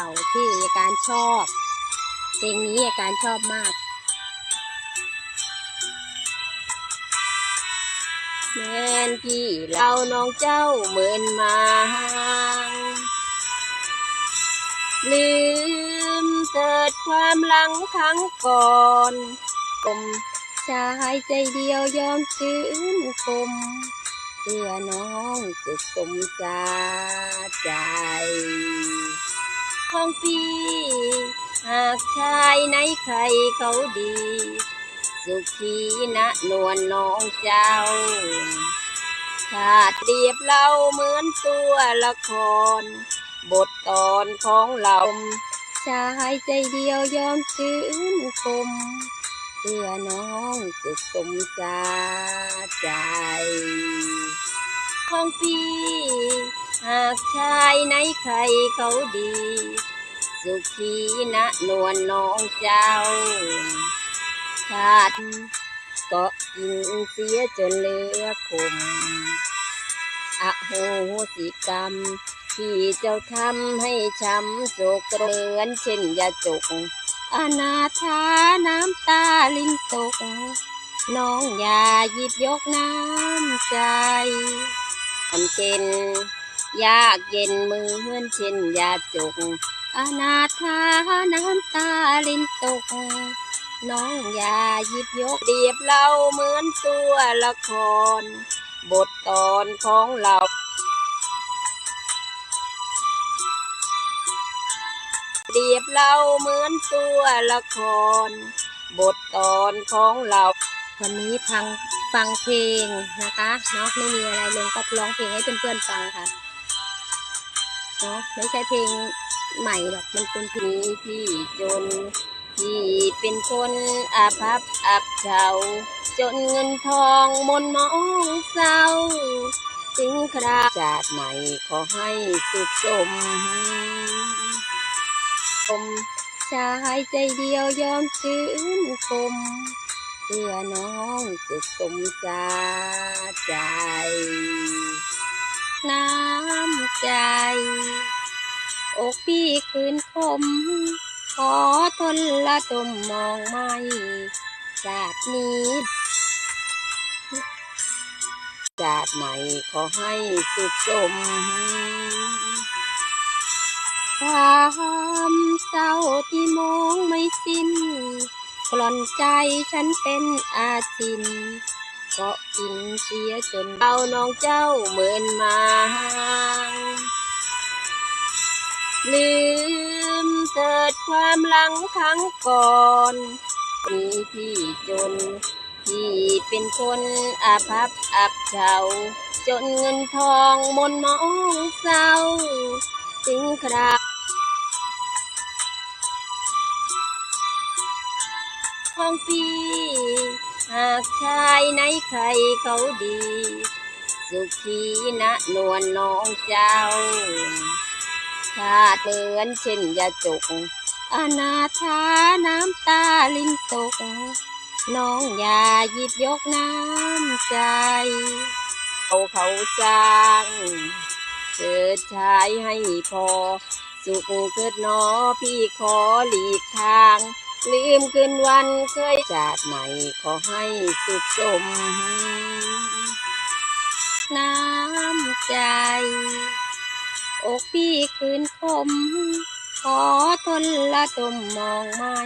ก่าที่อาการชอบ เพลงนี้อาการชอบมากแมนพี่เราน้องเจ้าเหมือนมาลืมเถิดความหลังครั้งก่อนกลมชายใจเดียวยอมชื้นคมเพื่อน้องสุขสมสาใจ ของพี่ หากชายไหนใครเขาดี สุขีนะนวลน้องเจ้าขาดเรียบเราเหมือนตัวละคร บทตอนของเราชายใจเดียวยอมชื้นคมเพื่อน้องสุขสมสาใจ ของพี่ หากชายไหนใครเขาดี สุขีนะนวลน้องเจ้าขาดก็กินเสียจนเลือคมอโหสิกรรม ที่เจ้าทำให้ช้ำโศกเหมือนเช่นยาจก อนาถาน้ำตาลินตก น้องอย่าหยิบยกน้ำใจทำเป็น ยากเย็นมือเหมือนเช่นยาจก อนาถาน้ำตาลินตก น้องอยาหยิบยกเรียบเราเหมือนตัวละคร บทตอนของเราเรียบเราเหมือนตัวละคร บทตอนของเราวันนี้ฟังฟังเพลงนะคะเนาะไม่มีอะไรเลยก็ร้องเพลงให้เพื่อนๆฟังค่ะ เนาะไม่ใช่เพลงใหม่หรอกมันเป็นเพลงที่จนที่เป็นคนอาภัพอับเฉาจนเงินทองมนมองเศร้า ถึงคราจาดใหม่ขอให้สุขสมคมชายใจเดียวยอมชื้นคมเพื่อน้องสุขสมสาใจ น้ำใจ อกพี่คืนคม ขอทนละตมมองไม่จาดนี้จาดใหม่ขอให้สุขสม ความเศร้าที่มองไม่สิ้นกล่อนใจฉันเป็นอาจิน ก็กินเสียจนเอาน้องเจ้าเหมือนมาลืมเถิดความหลังครั้งก่อนมีพี่จนที่เป็นคนอาภัพอับเฉาจนเงินทองมนมองเศร้า ถึงคราวของพี่ หากชายไหนใครเขาดี สุขีนะนวลน้องเจ้าขาดเหมือนเช่นยาจก อนาถาน้ำตาลินตก น้องอย่าหยิบยกน้ำใจ เขาเขาสร้างเกิดชายให้พอ สุขเกิดนอพี่ขอหลีกทาง ลืมคืนวันเคยจากไหนขอให้สุขสม น้ำใจ อกพี่คืนคม ขอทนละตมมองไม่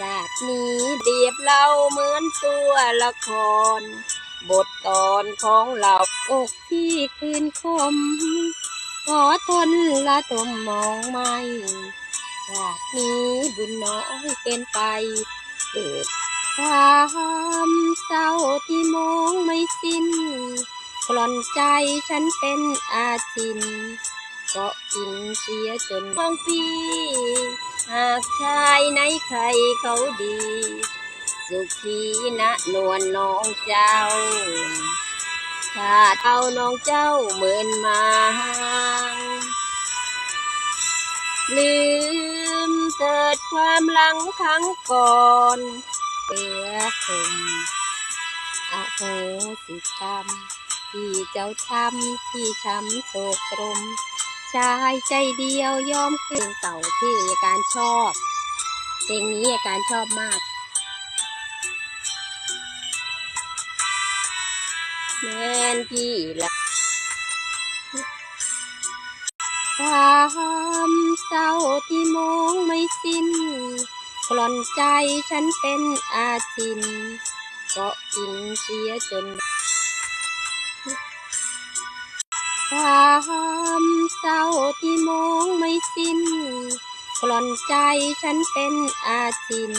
จากนี้เรียบเราเหมือนตัวละคร บทตอนของเราอกพี่คืนคม ขอทนละตมมองไม่ จากนี้บุญน้อยเป็นไป เกิดความเศร้าที่มองไม่สิ้นกล่อนใจฉันเป็นอาจินก็กินเสียจนของพี่หากชายไหนใครเขาดี สุขีนะนวลน้องเจ้าถ้าเอาน้องเจ้าเหมือนมาลืม เถิดความหลังครั้งก่อนเปือคมอโหสิกรรมที่เจ้าทำที่ช้ำโศกตรม ชายใจเดียวยอมเพลงเก่าที่อาการชอบเพลงนี้อาการชอบมากแม่นพี่ละ ความเศร้าที่มองไม่สิ้นกล่อนใจฉันเป็นอาจินก็กินเสียจน ความเศร้าที่มองไม่สิ้นกล่อนใจฉันเป็นอาจิน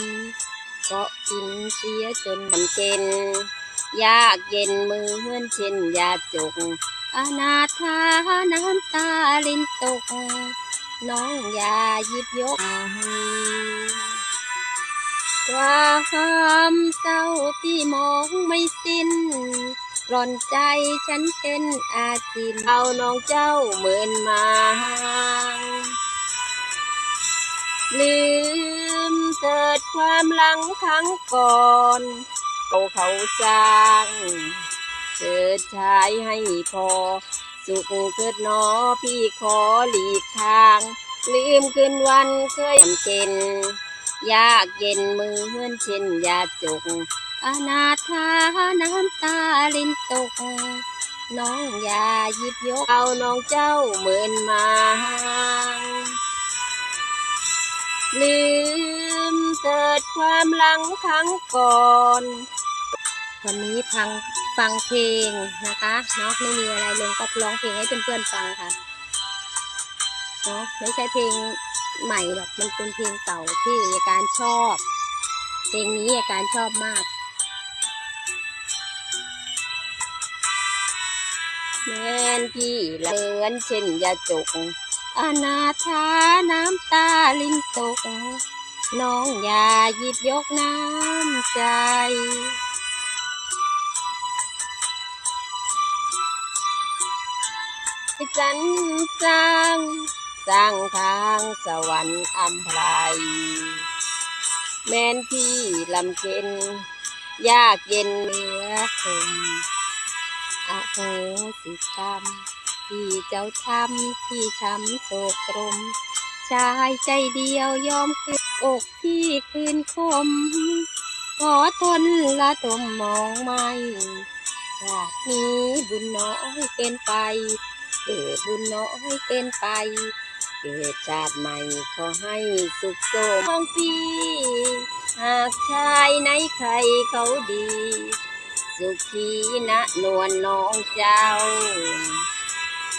ก็กินเสียจนมันเจนยากเย็นมือเฮือนเช่นยาจก อนาถาน้ำตาลินตก น้องอย่าหยิบยก ความเศร้าที่มองไม่สิ้นกล่อนใจฉันเป็นอาจินเอาน้องเจ้าเหมือนมาลืมเถิดความหลังครั้งก่อนเขาเขาสร้าง เกิดชายให้พอ สุขเกิดนอพี่ขอหลีกทาง ลืมคืนวันเคยจำเป็นยากเย็นมือเฮือนเช่นยาจก อนาถาน้ำตาลินตก น้องอย่าหยิบยกเอาน้องเจ้าเหมือนมา ลืมเถิดความหลังครั้งก่อน วันนี้ฟัง ฟังเพลงนะคะเนาะไม่มีอะไรลงก็ร้องเพลงให้เพื่อนๆฟังค่ะเนาะไม่ใช่เพลงใหม่หรอกมันเป็นเพลงเก่าที่อาการชอบ เพลงนี้อาการชอบมากแม่นพี่เหมือนเช่นยาจกอนาถาน้ำตาลินตก น้องอย่าหยิบยกน้ำใจ จันสร้างสร้างทางสวรรค์อัมพรแม่นพี่ลำเค็นยากเย็นเหลือคมอโหสิกรรมที่เจ้าทำที่ช้ำโศกตรม ชายใจเดียวยอมคืนอกพี่คืนคม ขอทนละตมมองไม่ชาตินี้บุญน้อยเป็นไป เกิดบุญน้อยเป็นไป เกิดชาติใหม่ขอให้สุขโสมของพี่ หากชายไหนใครเขาดี สุขีนะนวลน้องเจ้า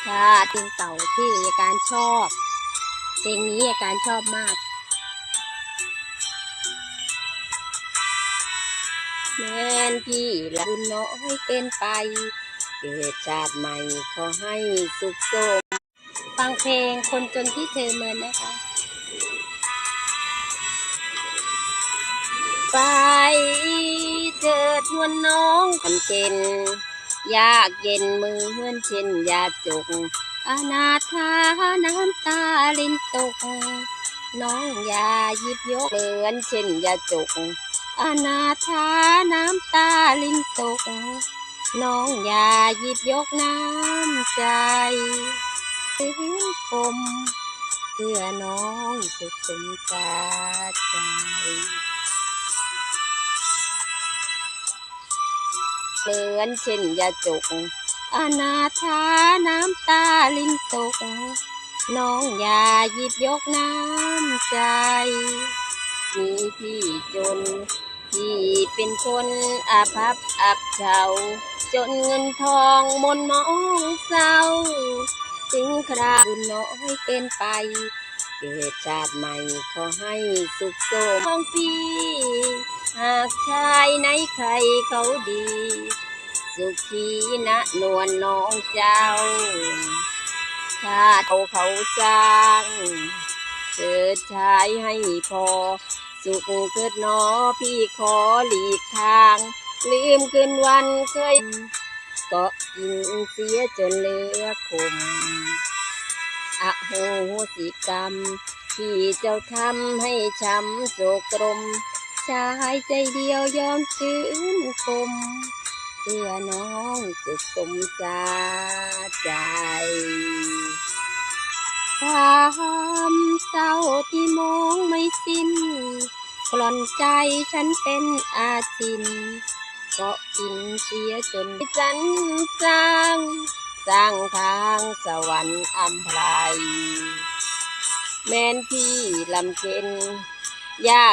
ถ้าเพลงเก่าที่อาการชอบเพลงนี้อาการชอบมากแม่นพี่ละบุญน้อยเป็นไป เกิดชาติใหม่ขอให้สุขโสมฟังเพลงคนจนที่เธอเมินนะคะไปเถิดนวลน้องทำเจนยากเย็นมือเฮือนเช่นยาจกอนาถาน้ำตาลินตก น้องยาหยิบยกเหมือนเช่นยาจกอนาถาน้ำตาลินตก น้องอย่าหยิบยกน้ำใจถึงคมเพื่อน้องสุขสมสาใจเหมือนเช่นยาจกอนาถาน้ำตาลินตก น้องอย่าหยิบยกน้ำใจ มีพี่จนพี่เป็นคนอาภัพอับเฉา จนเงินทองมนมองเศร้า ถึงคราบุญน้อยเป็นไป เกิดชาติใหม่ขอให้สุขโสมของพี่หากชายไหนใครเขาดี สุขีนะนวลน้องเจ้าถ้าเขาเขาสร้างเกิดชายให้พอ สุขเกิดหนอพี่ขอหลีกทาง ลืมคืนวันเคยก็กินเสียจนเหลือคมอโหสิกรรม ที่เจ้าทำให้ช้ำโศกตรมชายใจเดียวยอมชื่นคมเพื่อน้องสุขสมสาใจความเศร้าที่มองไม่สิ้นกล่อนใจฉันเป็นอาจิน ก็กินเสียจนจันสร้างสร้างทางสวรรค์อัมไพรแม่นพี่ลำเค็นยาก